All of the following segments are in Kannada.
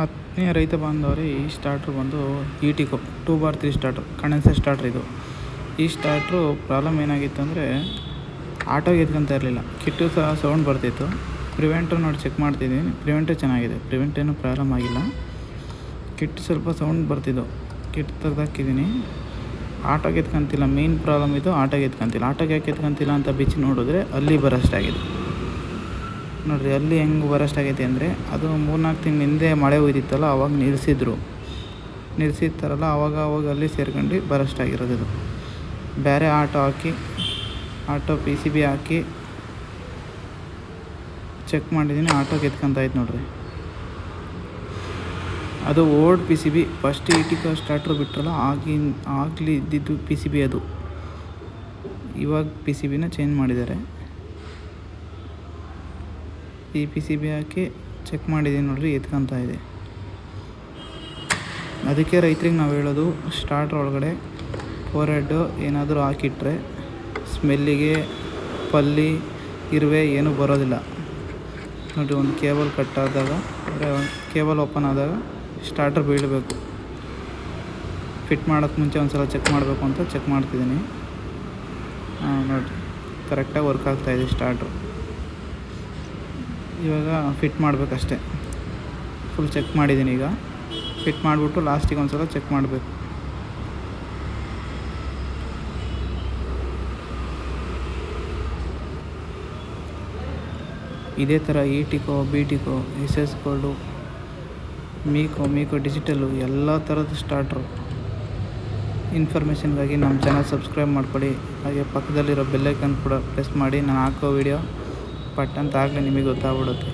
ಆತ್ಮೀಯ ರೈತ ಬಾಂಧವರೇ, ಈ ಸ್ಟಾರ್ಟ್ರ್ ಬಂದು ಈಟಿಕೋ two bar three starter condenser starter ಇದು. ಈ ಸ್ಟಾರ್ಟ್ರು ಪ್ರಾಬ್ಲಮ್ ಏನಾಗಿತ್ತು ಅಂದರೆ ಆಟೋ ಎತ್ಕೊಂತ ಇರಲಿಲ್ಲ. ಕಿಟ್ಟು ಸಹ ಸೌಂಡ್ ಬರ್ತಿತ್ತು. ಪ್ರಿವೆಂಟರ್ ನೋಡಿ ಚೆಕ್ ಮಾಡ್ತಿದ್ದೀನಿ. ಪ್ರಿವೆಂಟರ್ ಚೆನ್ನಾಗಿದೆ. ಪ್ರಿವೆಂಟ್ ಏನೂ ಪ್ರಾಬ್ಲಮ್ ಆಗಿಲ್ಲ. ಕಿಟ್ ಸ್ವಲ್ಪ ಸೌಂಡ್ ಬರ್ತಿದ್ದು. ಕಿಟ್ ತೆಗ್ದಾಕಿದ್ದೀನಿ. ಆಟೋಗೆ ಎತ್ಕೊಂತಿಲ್ಲ ಮೇನ್ ಪ್ರಾಬ್ಲಮ್ ಇದು ಆಟೋಗೆ ಎತ್ಕೊಂತಿಲ್ಲ ಆಟೋಗೆ ಯಾಕೆ ಎತ್ಕೊಂತಿಲ್ಲ ಅಂತ ಬಿಚ್ಚಿ ನೋಡಿದ್ರೆ ಅಲ್ಲಿ ಬರೋಷ್ಟಾಗಿದೆ. ನೋಡಿರಿ, ಅಲ್ಲಿ ಹೆಂಗೆ ಬರಸ್ಟ್ ಆಗೈತೆ ಅಂದರೆ, ಅದು ಮೂರ್ನಾಲ್ಕು ತಿಂಗಳ ಹಿಂದೆ ಮಳೆ ಹೋಯ್ತಿತ್ತಲ್ಲ ಅವಾಗ ನಿಲ್ಲಿಸಿದ್ರು ನಿಲ್ಲಿಸಿರ್ತಾರಲ್ಲ ಅವಾಗ ಅವಾಗ ಅಲ್ಲಿ ಸೇರ್ಕೊಂಡು ಬರಸ್ಟ್ ಆಗಿರೋದು ಇದು. ಬೇರೆ ಆಟೋ ಹಾಕಿ, ಆಟೋ ಪಿ ಸಿ ಬಿ ಹಾಕಿ ಚೆಕ್ ಮಾಡಿದ್ದೀನಿ ಆಟೋ ಕೆತ್ಕೊಂತಾಯ್ತು ನೋಡ್ರಿ. ಅದು old P C B first ಇಟಿಕ starter ಬಿಟ್ರಲ್ಲ, ಆಗಿನ ಆಗಲಿ ಇದ್ದಿದ್ದು ಪಿ ಸಿ ಬಿ ಅದು. ಇವಾಗ ಪಿ ಸಿ ಬಿನ ಚೇಂಜ್ ಮಾಡಿದ್ದಾರೆ. ಈ ಪಿ ಸಿ ಬಿ ಹಾಕಿ ಚೆಕ್ ಮಾಡಿದ್ದೀನಿ ನೋಡ್ರಿ, ಎತ್ಕೊಂತ ಇದೆ. ಅದಕ್ಕೆ ರೈತರಿಗೆ ನಾವು ಹೇಳೋದು ಸ್ಟಾರ್ಟರ್ ಒಳಗಡೆ ಫೋರ್ ಹೆಡ್ಡು ಏನಾದರೂ ಹಾಕಿಟ್ರೆ ಸ್ಮೆಲ್ಲಿಗೆ ಪಲ್ಲಿ, ಇರುವೆ ಏನೂ ಬರೋದಿಲ್ಲ. ನೋಡಿರಿ, ಒಂದು ಕೇಬಲ್ ಕಟ್ ಆದಾಗ, ಅಂದರೆ ಕೇಬಲ್ ಓಪನ್ ಆದಾಗ ಸ್ಟಾರ್ಟರ್ ಬೀಳಬೇಕು. ಫಿಟ್ ಮಾಡೋಕ್ಕೆ ಮುಂಚೆ ಒಂದು ಸಲ ಚೆಕ್ ಮಾಡಬೇಕು ಅಂತ ಚೆಕ್ ಮಾಡ್ತಿದ್ದೀನಿ. ನೋಡಿರಿ ಕರೆಕ್ಟಾಗಿ ವರ್ಕ್ ಆಗ್ತಾಯಿದೆ ಸ್ಟಾರ್ಟ್ರು ಇವಾಗ ಫಿಟ್ ಮಾಡಬೇಕಷ್ಟೆ. ಫುಲ್ ಚೆಕ್ ಮಾಡಿದ್ದೀನಿ ಈಗ. ಫಿಟ್ ಮಾಡಿಬಿಟ್ಟು ಲಾಸ್ಟಿಗೆ ಒಂದು ಸಲ ಚೆಕ್ ಮಾಡಬೇಕು. ಇದೇ ಥರ ಇ ಟಿಕೋ ಬಿ ಟಿಕೋ ಎಸ್ ಎಸ್ ಗೋಲ್ಡು ಮೀಕೋ ಮೀಕೋ ಡಿಜಿಟಲು ಎಲ್ಲ ಥರದ ಸ್ಟಾರ್ಟ್ರು ಇನ್ಫಾರ್ಮೇಷನ್ಗಾಗಿ ನಮ್ಮ ಚಾನಲ್ ಸಬ್ಸ್ಕ್ರೈಬ್ ಮಾಡ್ಕೊಳ್ಳಿ ಹಾಗೆ ಪಕ್ಕದಲ್ಲಿರೋ ಬೆಲ್ಲೈಕನ್ ಕೂಡ ಪ್ರೆಸ್ ಮಾಡಿ. ನಾನು ಹಾಕೋ ವಿಡಿಯೋ ಪಟ್ ಅಂತ ಆಗಲೇ ನಿಮಗೆ ಗೊತ್ತಾಗ್ಬಿಡುತ್ತೆ.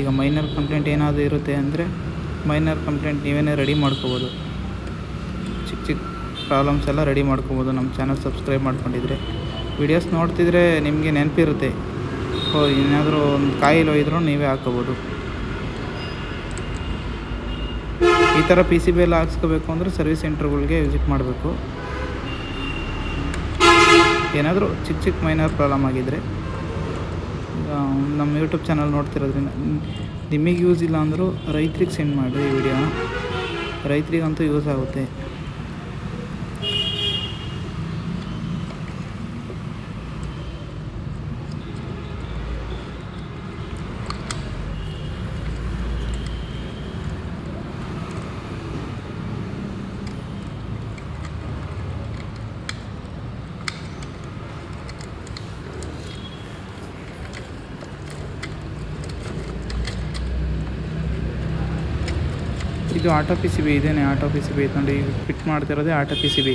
ಈಗ ಮೈನರ್ ಕಂಪ್ಲೇಂಟ್ ಏನಾದರೂ ಇರುತ್ತೆ ಅಂದರೆ ಮೈನರ್ ಕಂಪ್ಲೇಂಟ್ ನೀವೇನೇ ರೆಡಿ ಮಾಡ್ಕೋಬೋದು. ಚಿಕ್ಕ ಚಿಕ್ಕ ಪ್ರಾಬ್ಲಮ್ಸ್ ಎಲ್ಲ ರೆಡಿ ಮಾಡ್ಕೋಬೋದು. ನಮ್ಮ ಚಾನಲ್ ಸಬ್ಸ್ಕ್ರೈಬ್ ಮಾಡ್ಕೊಂಡಿದ್ರೆ. ವಿಡಿಯೋಸ್ ನೋಡ್ತಿದ್ರೆ ನಿಮಗೆ ನೆನಪಿರುತ್ತೆ. ಓ ಏನಾದರೂ ಒಂದು ಕಾಯಿಲೆ ಒಯ್ದರೂ ನೀವೇ ಹಾಕೋಬೋದು ಈ ಥರ ಪಿ ಸಿ ಬಿ ಎಲ್ಲ ಹಾಕ್ಸ್ಕೋಬೇಕು ಅಂದರೆ ಸರ್ವಿಸ್ ಸೆಂಟ್ರ್ಗಳಿಗೆ ವಿಸಿಟ್ ಮಾಡಬೇಕು. ಏನಾದರೂ ಚಿಕ್ಕ ಚಿಕ್ಕ ಮೈನರ್ ಪ್ರಾಬ್ಲಮ್ ಆಗಿದ್ದರೆ ನಮ್ಮ ಯೂಟ್ಯೂಬ್ ಚಾನಲ್ ನೋಡ್ತಿರೋದ್ರಿಂದ. ನಿಮಗೆ ಯೂಸ್ ಇಲ್ಲ ಅಂದರೂ ರೈತ್ರಿಗೆ ಸೆಂಡ್ ಮಾಡಿರಿ ಈ ವಿಡಿಯೋನ ರೈತರಿಗಂತೂ ಯೂಸ್ ಆಗುತ್ತೆ. ಇದು ಆಟೋ ಪಿ ಸಿ ಬಿ ಇದೇನೆ ಆಟೋ ಪಿ ಸಿ ಬಿ ನೋಡಿ fit ಮಾಡ್ತಿರೋದೇ auto P C B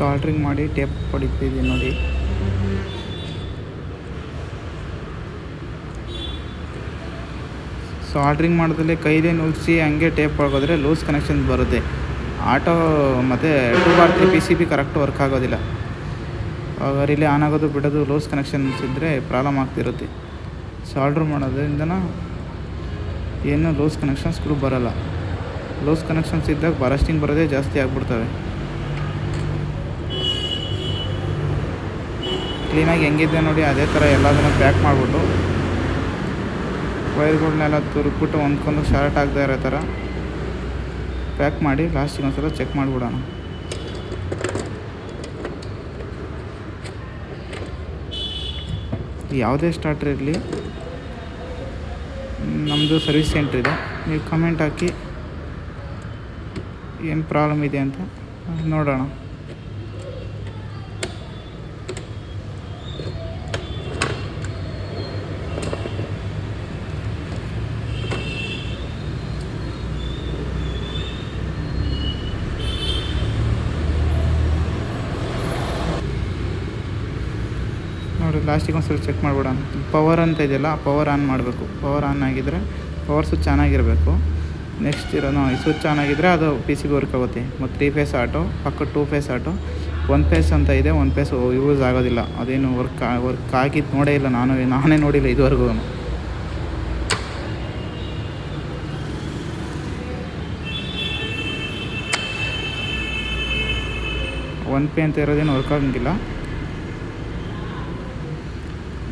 soldering ಮಾಡಿ ಟೇಪ್ ಹೊಡಿತಿದ್ದೀನಿ ನೋಡಿ. ಸಾಲ್ಟ್ರಿಂಗ್ ಮಾಡೋದ್ರಲ್ಲಿ ಕೈಲೇ ನುಗ್ಸಿ ಹಂಗೆ ಟೇಪ್ ಹೊಡ್ಕೋದ್ರೆ ಲೂಸ್ ಕನೆಕ್ಷನ್ ಬರುತ್ತೆ. ಆಟೋ ಮತ್ತು two bar three P C B correct work ಆಗೋದಿಲ್ಲ. ಅವಾಗ ರಿಲೇ ಆನ್ ಆಗೋದು ಬಿಡೋದು ಲೂಸ್ ಕನೆಕ್ಷನ್ಸ್ ಇದ್ದರೆ ಪ್ರಾಬ್ಲಮ್ ಆಗ್ತಿರುತ್ತೆ. ಸಾಲ್ಡ್ರ್ ಮಾಡೋದ್ರಿಂದ ಏನು ಲೂಸ್ ಕನೆಕ್ಷನ್ಸ್ಗಳು ಬರೋಲ್ಲ. ಲೂಸ್ ಕನೆಕ್ಷನ್ಸ್ ಇದ್ದಾಗ ಬರಸ್ಟಿಂಗ್ ಬರೋದೇ ಜಾಸ್ತಿ ಆಗ್ಬಿಡ್ತವೆ. ಕ್ಲೀನಾಗಿ ಹೆಂಗಿದೆ ನೋಡಿ ಅದೇ ಥರ ಎಲ್ಲದನ್ನು ಪ್ಯಾಕ್ ಮಾಡಿಬಿಟ್ಟು ವೈರ್ಗಳನ್ನೆಲ್ಲ ತುರುಕ್ಬಿಟ್ಟು ಹೊಂದ್ಕೊಂಡು ಶಾರ್ಟ್ ಆಗದೆ ಇರೋ ಥರ ಪ್ಯಾಕ್ ಮಾಡಿ ಲಾಸ್ಟಿಗೆ ಒಂದ್ಸಲ ಚೆಕ್ ಮಾಡಿಬಿಡೋಣ. ಯಾವುದೇ ಸ್ಟಾರ್ಟರ್ ಇರಲಿ ನಮ್ಮದು ಸರ್ವಿಸ್ ಸೆಂಟ್ರ್ ಇದೆ. ನೀವು ಕಮೆಂಟ್ ಹಾಕಿ ಏನು ಪ್ರಾಬ್ಲಮ್ ಇದೆ ಅಂತ ನೋಡೋಣ. ನೋಡಿ ಲಾಸ್ಟಿಗೆ ಒಂದು ಸ್ವಲ್ಪ ಚೆಕ್ ಮಾಡ್ಬಿಡೋಣ. ಪವರ್ ಅಂತ ಇದೆಯಲ್ಲ, ಆ ಪವರ್ ಆನ್ ಮಾಡಬೇಕು. ಪವರ್ ಆನ್ ಆಗಿದ್ದರೆ ಪವರ್ ಸ್ವಿಚ್ ಚೆನ್ನಾಗಿರಬೇಕು ನೆಕ್ಸ್ಟ್ ಇರೋನು ಈ ಸ್ವಿಚ್ ಆನ್ ಆಗಿದ್ದರೆ ಅದು ಪಿ ಸಿಗೆ ವರ್ಕ್ ಆಗುತ್ತೆ. ಮತ್ತು ತ್ರೀ ಫೇಸ್ ಆಟೋ ಪಕ್ಕ two phase auto one phase ಅಂತ ಇದೆ ಒನ್ ಫೇಸ್ ಯೂಸ್ ಆಗೋದಿಲ್ಲ. ಅದೇನು ವರ್ಕ್ ವರ್ಕ್ ಆಗಿದ್ದು ನೋಡೇ ಇಲ್ಲ ನಾನು, ನಾನೇ ನೋಡಿಲ್ಲ ಇದುವರೆಗೂ. ಒನ್ ಪೇ ಅಂತ ಇರೋದೇನು ವರ್ಕ್ ಆಗಂಗಿಲ್ಲ.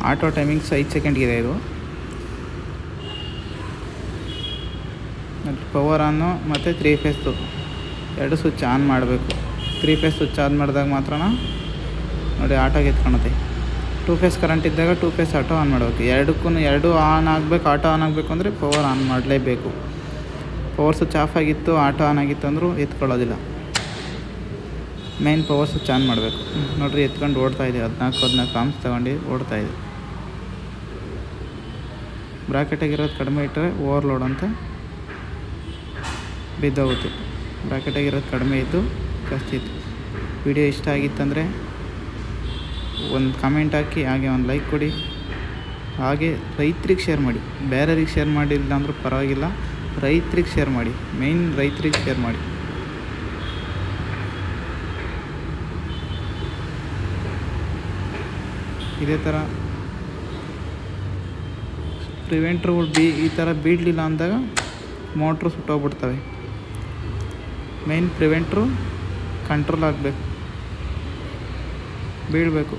ಆಟೋ ಟೈಮಿಂಗ್ಸ್ ಐದು ಸೆಕೆಂಡ್ಗಿದೆ ಇದು ಪವರ್ ಆನು ಮತ್ತು ತ್ರೀ ಫೇಸ್ದು ಎರಡು ಸ್ವಿಚ್ ಆನ್ ಮಾಡಬೇಕು. ತ್ರೀ ಫೇಸ್ ಸ್ವಿಚ್ ಆನ್ ಮಾಡಿದಾಗ ಮಾತ್ರ ನೋಡಿ ಆಟೋ ಎತ್ಕೊಳತ್ತೆ ಟೂ ಫೇಸ್ ಕರೆಂಟ್ ಇದ್ದಾಗ ಟೂ ಫೇಸ್ ಆಟೋ ಆನ್ ಮಾಡಬೇಕು. ಎರಡಕ್ಕೂ ಎರಡು ಆನ್ ಆಗಬೇಕು ಆಟೋ ಆನ್ ಆಗಬೇಕು ಅಂದರೆ ಪವರ್ ಆನ್ ಮಾಡಲೇಬೇಕು. ಪವರ್ ಸ್ವಿಚ್ ಆಫ್ ಆಗಿತ್ತು ಆಟೋ ಆನ್ ಆಗಿತ್ತು ಅಂದರೂ ಎತ್ಕೊಳ್ಳೋದಿಲ್ಲ. ಮೇನ್ ಪವರ್ ಸ್ವಿಚ್ ಆನ್ ಮಾಡಬೇಕು. ನೋಡಿರಿ, ಎತ್ಕೊಂಡು ಓಡ್ತಾ ಇದೆ. ಹದಿನಾಲ್ಕು ಹದಿನಾಲ್ಕು ಆಮ್ಸ್ ತೊಗೊಂಡು ಓಡ್ತಾಯಿದೆ ಬ್ರಾಕೆಟಾಗಿರೋದು ಕಡಿಮೆ ಇಟ್ಟರೆ ಓವರ್ಲೋಡ್ ಅಂತ ಬಿದ್ದೋಗುತ್ತೆ. ಬ್ರಾಕೆಟಾಗಿರೋದು ಕಡಿಮೆ ಇದ್ದು ಜಾಸ್ತಿ ಇತ್ತು. ವಿಡಿಯೋ ಇಷ್ಟ ಆಗಿತ್ತಂದರೆ ಒಂದು ಕಮೆಂಟ್ ಹಾಕಿ, ಹಾಗೆ ಒಂದು ಲೈಕ್ ಕೊಡಿ. ಹಾಗೆ ರೈತರಿಗೆ ಶೇರ್ ಮಾಡಿ. ಬೇರೆಯವ್ರಿಗೆ ಶೇರ್ ಮಾಡಿಲ್ಲ ಅಂದರೂ ಪರವಾಗಿಲ್ಲ. ರೈತರಿಗೆ ಶೇರ್ ಮಾಡಿ. ಮೇಯ್ನ್ ರೈತರಿಗೆ ಶೇರ್ ಮಾಡಿ. ಇದೇ ಥರ ಪ್ರಿವೆಂಟ್ರುಗಳು ಬಿ ಈ ಥರ ಬೀಳಲಿಲ್ಲ ಅಂದಾಗ ಮೋಟ್ರು ಸುಟ್ಟೋಗ್ಬಿಡ್ತವೆ. ಮೇಯ್ನ್ ಪ್ರಿವೆಂಟ್ರು ಕಂಟ್ರೋಲ್ ಆಗಬೇಕು. ಬೀಳಬೇಕು.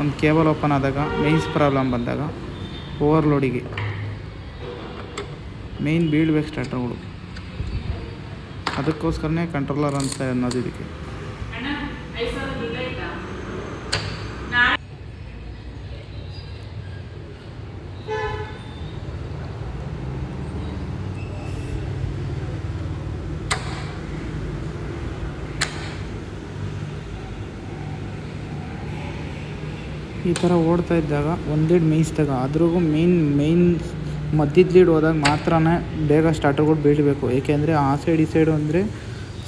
ಒಂದು ಕೇಬಲ್ ಓಪನ್ ಆದಾಗ ಮೇಯ್ನ್ಸ್ ಪ್ರಾಬ್ಲಮ್ ಬಂದಾಗ ಓವರ್ಲೋಡಿಗೆ ಮೇಯ್ನ್ ಬೀಳ್ಬೇಕು ಸ್ಟಾರ್ಟರ್ಗಳು ಅದಕ್ಕೋಸ್ಕರನೇ ಕಂಟ್ರೋಲರ್ ಅಂತ ಅನ್ನೋದು ಇದಕ್ಕೆ. ಈ ಥರ ಓಡ್ತಾ ಇದ್ದಾಗ ಒಂದು ಲೀಡ್ ಮೇಯಿಸಿದಾಗ ಅದ್ರಿಗೂ ಮೇಯ್ನ್ ಮೇಯ್ನ್ ಮಧ್ಯದ ಲೀಡ್ ಹೋದಾಗ ಮಾತ್ರನೇ ಬೇಗ ಸ್ಟಾರ್ಟರ್ಗಳು ಬೀಳಬೇಕು. ಏಕೆಂದರೆ ಆ ಸೈಡ್ ಈ ಸೈಡು ಅಂದರೆ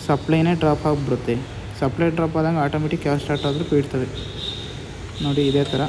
ಸಪ್ಲೈನೇ ಡ್ರಾಪ್ ಆಗಿಬಿಡುತ್ತೆ. ಸಪ್ಲೈ ಡ್ರಾಪ್ ಆದಾಗ ಆಟೋಮೆಟಿಕ್ ಯಾವ ಸ್ಟಾರ್ಟ್ ಆದರೂ ಬೀಳ್ತವೆ. ನೋಡಿ ಇದೇ ಥರ